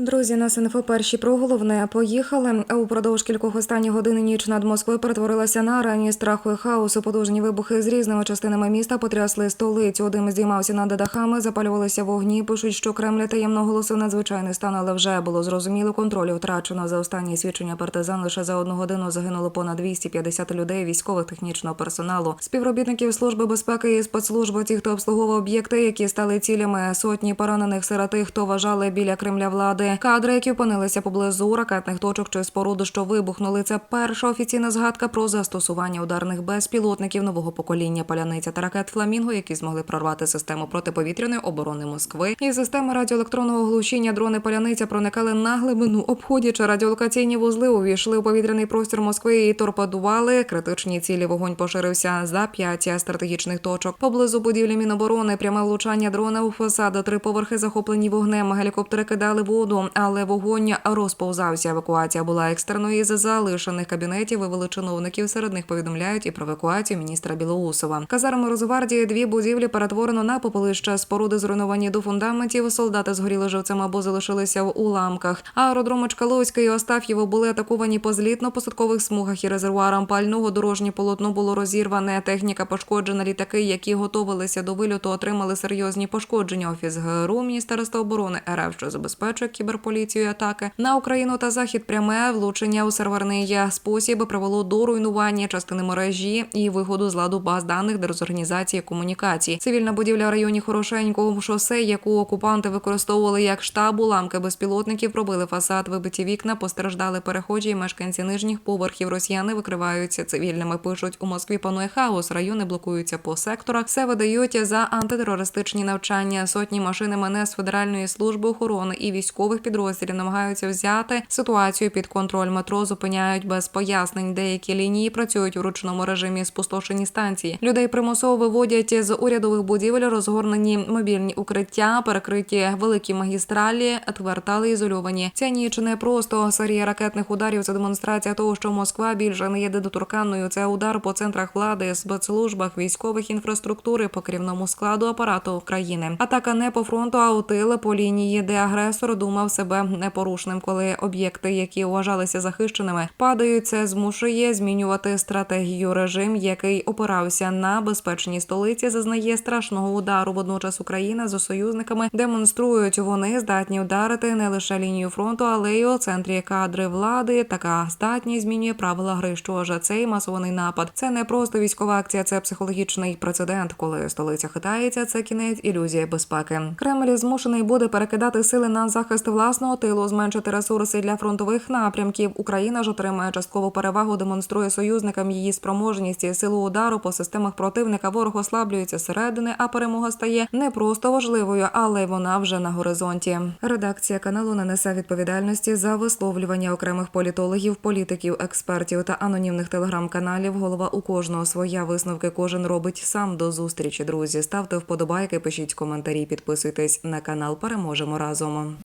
Друзі, на СНФ перші про головне поїхали. Упродовж кількох останніх годин ніч над Москвою перетворилася на арені страху і хаосу. Подовжні вибухи з різними частинами міста потрясли столицю. Дим здіймався над дахами, запалювалися вогні. Пишуть, що Кремль таємно оголосив надзвичайний стан, але вже було зрозуміло. Контролю втрачено за останні свідчення партизан. Лише за одну годину загинуло понад 250 людей, військових технічного персоналу, співробітників служби безпеки і спецслужби. Ті, хто обслуговував об'єкти, які стали цілями сотні поранених серед тих, хто вважали біля Кремля влади. Кадри, які опинилися поблизу ракетних точок чи споруд, що вибухнули. Це перша офіційна згадка про застосування ударних безпілотників нового покоління паляниця та ракет Фламінго, які змогли прорвати систему протиповітряної оборони Москви. І системи радіоелектронного глушіння дрони паляниця проникали на глибину, обходячи радіолокаційні вузли, увійшли у повітряний простір Москви і торпедували. Критичні цілі вогонь поширився за п'ять стратегічних точок. Поблизу будівлі Міноборони пряме влучання дрона у фасаду. Три поверхи захоплені вогнем. Гелікоптери кидали воду, але вогонь розповзався. Евакуація була екстреною із залишених кабінетів. Вивели чиновників. Серед них повідомляють і про евакуацію міністра Білоусова. Казарми Росгвардії дві будівлі перетворено на попелище. Споруди зруйновані до фундаментів. Солдати згоріли живцем або залишилися в уламках. Аеродроми Чкаловська і Остаф'єво були атаковані по злітно-посадкових смугах і резервуарам пального. Дорожнє полотно було розірване. Техніка пошкоджена. Літаки, які готувалися до вильоту, отримали серйозні пошкодження. Офіс ГРУ Міністерства оборони РФ, що забезпечує кіберполіцію і атаки на Україну та захід. Пряме влучення у серверний спосіб привело до руйнування частини мережі і виходу з ладу баз даних дезорганізації комунікацій. Цивільна будівля в районі Хорошенького шосе, яку окупанти використовували як штаб, уламки безпілотників пробили фасад, вибиті вікна, постраждали перехожі мешканці нижніх поверхів. Росіяни викриваються цивільними. Пишуть у Москві панує хаос. Райони блокуються по секторах. Все видають за антитерористичні навчання. Сотні машин МНС Федеральної служби охорони і військових підрозділів намагаються взяти ситуацію під контроль. Метро зупиняють без пояснень. Деякі лінії працюють у ручному режимі спустошені станції. Людей примусово виводять з урядових будівель, розгорнені мобільні укриття, перекриті великі магістралі, квартали ізольовані. Ця ніч не просто серія ракетних ударів. Це демонстрація того, що Москва більше не є недоторканною. Це удар по центрах влади, спецслужбах, військових інфраструктури, по керівному складу апарату країни. Атака не по фронту, а у тили по лінії, де агресор думав себе непорушним, коли об'єкти, які вважалися захищеними, падають. Це змушує змінювати стратегію. Режим, який опирався на безпечній столиці, зазнає страшного удару. Водночас Україна з союзниками демонструють, вони здатні ударити не лише лінію фронту, але й у центрі кадри влади. Така здатність змінює правила гри. Що ж цей масований напад? Це не просто військова акція, це психологічний прецедент. Коли столиця хитається, це кінець ілюзії безпеки. Кремль змушений буде перекидати сили на захист власного тилу, зменшити ресурси для фронтових напрямків. Україна ж отримає часткову перевагу, демонструє союзникам її спроможність силу удару по системах противника. Ворог ослаблюється зсередини, а перемога стає не просто важливою, але й вона вже на горизонті. Редакція каналу не несе відповідальності за висловлювання окремих політологів, політиків, експертів та анонімних телеграм-каналів. Голова у кожного своя висновки. Кожен робить сам до зустрічі. Друзі, ставте вподобайки, пишіть коментарі, підписуйтесь на канал. Переможемо разом.